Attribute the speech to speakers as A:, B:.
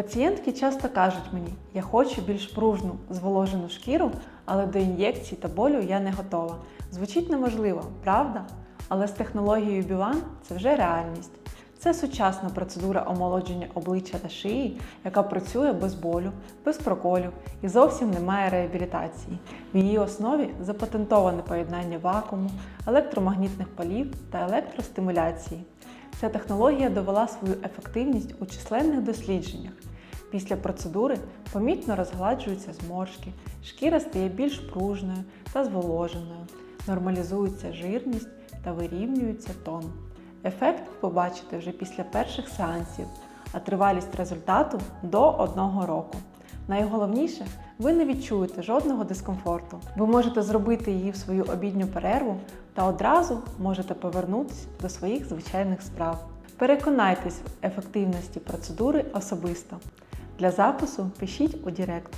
A: Пацієнтки часто кажуть мені, я хочу більш пружну, зволожену шкіру, але до ін'єкцій та болю я не готова. Звучить неможливо, правда? Але з технологією Біван це вже реальність. Це сучасна процедура омолодження обличчя та шиї, яка працює без болю, без проколів і зовсім не має реабілітації. В її основі запатентоване поєднання вакууму, електромагнітних полів та електростимуляції. Ця технологія довела свою ефективність у численних дослідженнях. Після процедури помітно розгладжуються зморшки, шкіра стає більш пружною та зволоженою, нормалізується жирність та вирівнюється тон. Ефект побачите вже після перших сеансів, а тривалість результату до одного року. Найголовніше, ви не відчуєте жодного дискомфорту. Ви можете зробити її в свою обідню перерву та одразу можете повернутися до своїх звичайних справ. Переконайтесь в ефективності процедури особисто. Для запису пишіть у Директ.